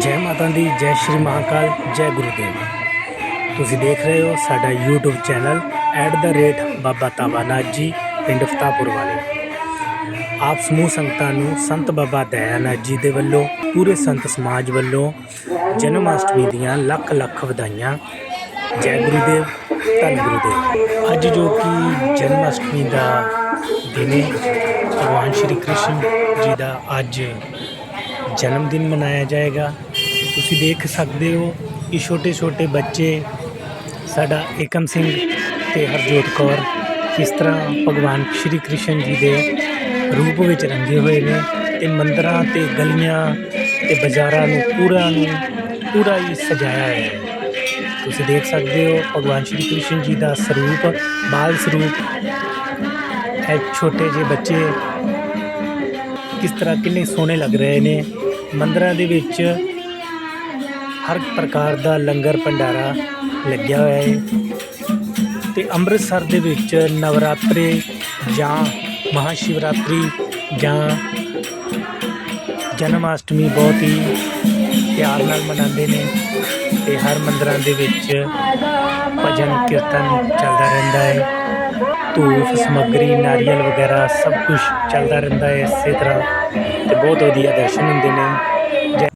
ਜੈ ਮਾਤਾ ਦੀ, ਜੈ ਸ਼੍ਰੀ ਮਹਾਕਾਲ, ਜੈ ਗੁਰੂਦੇਵ। ਤੁਸੀਂ ਦੇਖ ਰਹੇ ਹੋ ਸਾਡਾ YouTube ਚੈਨਲ @ਰੇਟ ਬਾਬਾ ਤਾਵਾਨਾਥ ਜੀ, ਪਿੰਡ ਫਤਾਪੁਰ ਵਾਲੇ। ਆਪ ਸਮੂਹ ਸੰਗਤਾਂ ਨੂੰ ਸੰਤ ਬਾਬਾ ਦਇਆਨਾਥ ਜੀ ਦੇ ਵੱਲੋਂ, ਪੂਰੇ ਸੰਤ ਸਮਾਜ ਵੱਲੋਂ ਜਨਮ ਅਸ਼ਟਮੀ ਦੀਆਂ ਲੱਖ ਲੱਖ ਵਧਾਈਆਂ। ਜੈ ਗੁਰੂਦੇਵ, ਧੰਨ ਗੁਰੂਦੇਵ। ਅੱਜ ਜੋ ਕਿ ਜਨਮ ਅਸ਼ਟਮੀ ਦਾ ਦਿਨ ਹੈ, ਭਗਵਾਨ ਸ਼੍ਰੀ ਕ੍ਰਿਸ਼ਨ ਜੀ ਦਾ ਅੱਜ ਜਨਮ ਦਿਨ ਮਨਾਇਆ ਜਾਏਗਾ। ਤੁਸੀਂ ਦੇਖ ਸਕਦੇ ਹੋ ਕਿ ਛੋਟੇ ਛੋਟੇ ਬੱਚੇ ਸਾਡਾ ਏਕਮ ਸਿੰਘ ਤੇ ਹਰਜੋਤ ਕੌਰ ਕਿਸ ਤਰ੍ਹਾਂ ਭਗਵਾਨ ਸ਼੍ਰੀ ਕ੍ਰਿਸ਼ਨ ਜੀ ਦੇ ਰੂਪ ਵਿੱਚ ਰੰਗੇ ਹੋਏ ਨੇ ਤੇ ਮੰਦਰਾਂ ਤੇ ਗਲੀਆਂ ਤੇ ਬਾਜ਼ਾਰਾਂ ਨੂੰ ਪੂਰਾ ਨੂੰ ਪੂਰਾ ਹੀ ਸਜਾਇਆ ਹੋਇਆ ਹੈ। ਤੁਸੀਂ ਦੇਖ ਸਕਦੇ ਹੋ ਭਗਵਾਨ ਸ਼੍ਰੀ ਕ੍ਰਿਸ਼ਨ ਜੀ ਦਾ ਸਰੂਪ, ਬਾਲ ਸਰੂਪ ਇਹ ਛੋਟੇ ਜਿਹੇ ਬੱਚੇ ਕਿਸ ਤਰ੍ਹਾਂ ਕਿੰਨੇ ਸੋਹਣੇ ਲੱਗ ਰਹੇ ਨੇ। ਮੰਦਰਾਂ ਦੇ ਵਿੱਚ ਹਰ ਪ੍ਰਕਾਰ ਦਾ ਲੰਗਰ ਭੰਡਾਰਾ ਲੱਗਿਆ ਹੋਇਆ ਹੈ। ਤੇ ਅੰਮ੍ਰਿਤਸਰ ਦੇ ਵਿੱਚ ਨਵਰਾਤਰੇ ਜਾਂ ਮਹਾਸ਼ਿਵਰਾਤਰੀ ਜਾਂ ਜਨਮ ਅਸ਼ਟਮੀ ਬਹੁਤ ਹੀ ਪਿਆਰ ਨਾਲ ਮਨਾਉਂਦੇ ਨੇ ਤੇ ਹਰ ਮੰਦਰਾਂ ਦੇ ਵਿੱਚ ਭਜਨ ਕੀਰਤਨ ਚੱਲਦਾ ਰਹਿੰਦਾ ਹੈ। ਧੂਫ ਸਮੱਗਰੀ, ਨਾਰੀਅਲ ਵਗੈਰਾ ਸਭ ਕੁਝ ਚੱਲਦਾ ਰਹਿੰਦਾ ਹੈ ਇਸੇ ਤਰ੍ਹਾਂ ਤੇ ਬਹੁਤ ਵਧੀਆ ਦਰਸ਼ਨ ਹੁੰਦੇ ਨੇ।